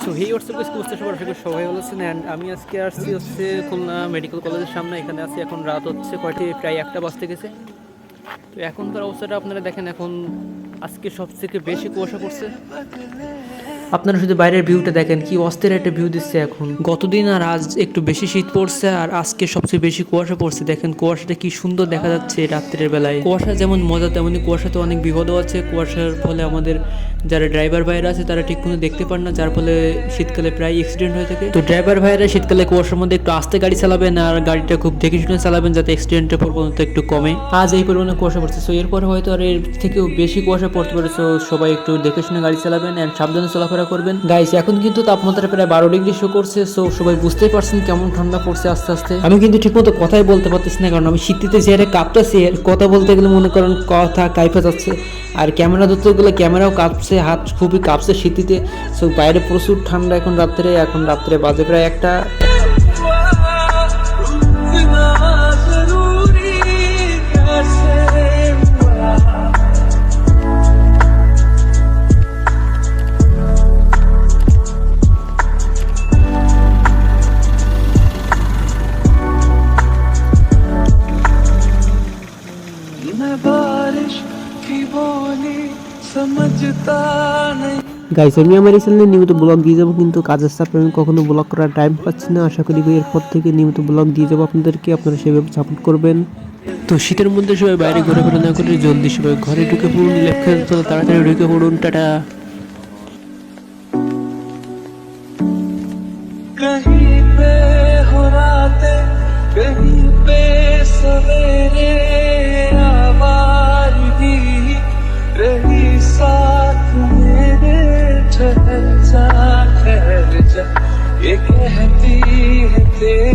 So hey WhatsApp school সবার আশা সবাই ভালো আছেন। অ্যান্ড আমি আজকে আসছি হচ্ছে খুলনা মেডিকেল কলেজের সামনে। এখানে আছি এখন রাত হচ্ছে কয়টি? প্রায় একটা বাজতে গেছে। তো এখনকার অবস্থাটা আপনারা দেখেন। এখন আজকে সবথেকে বেশি কুয়াশা পড়ছে? আপনারা শুধু বাইরের ভিউটা দেখেন, কি অস্থির একটা ভিউ দিচ্ছে এখন। গতদিন আর আজ একটু বেশি শীত পড়ছে, আর আজকে সবচেয়ে বেশি কুয়াশা পড়ছে। দেখেন, কুয়াশাটা কি সুন্দর দেখা যাচ্ছে রাত্রের বেলায়। কুয়াশা যেমন মজা তেমনই কুয়াশাতে অনেক বিপদও আছে। কুয়াশার ফলে আমাদের যারা ড্রাইভার ভাইরা আছে, তারা ঠিক মতো দেখতে পান না, যার ফলে শীতকালে প্রায় অ্যাক্সিডেন্ট হয়ে থাকে। তো ড্রাইভার ভাইরা শীতকালে কুয়াশার মধ্যে একটু আস্তে গাড়ি চালাবেন, আর গাড়িটা খুব দেখে শুনে চালাবেন, যাতে অ্যাক্সিডেন্টের পরিমাণটা একটু কমে। আজ এই পরিমাণে কুয়াশা পড়ছে। সো এরপরে হয়তো আর এর থেকেও বেশি কুয়াশা পড়তে পারে সো সবাই একটু দেখে শুনে গাড়ি চালাবেন অ্যান্ড সাবধানে চলাফেরা করবেন। গাইস এখন কিন্তু তাপমাত্রা প্রায় বারো ডিগ্রি শো করছে সো সবাই বুঝতেই পারছেন কেমন ঠান্ডা পড়ছে আস্তে আস্তে। আমি কিন্তু ঠিকমতো কথাই বলতে পারতেছি না, কারণ আমি শীতটিতে যে হারে কাঁপতেছি কথা বলতে গেলে মনে করেন কথা কাইফা যাচ্ছে। আর ক্যামেরা ধরতে গেলে ক্যামেরাও কাঁপছে, হাত খুবই কাঁপছে শীতিতে সো বাইরে প্রচুর ঠান্ডা এখন রাত্রে এখন রাত্রে বাজে প্রায় একটা। मैं बारिश की बोली समझता नहीं গাইস আমি আমার এই চ্যানেলে নিয়মিত ব্লগ দিয়ে যাবো কিন্তু কাজের চাপে আমি কখনো ব্লগ করার টাইম পাচ্ছি না আশা করি এরপর থেকে নিয়মিত ব্লগ দিয়ে যাবো আপনাদেরকে আপনারা সেভাবে সাপোর্ট করবেন তো শীতের মধ্যে সবাই বাইরে ঘোরাফেরা না করে জলদি সবাই ঘরে ঢুকে পড়ুন লেফট খেলতে তাড়াতাড়ি ঢুকে পড়ুন টাটা कहीं पे हो रातें कहीं पे सवेरे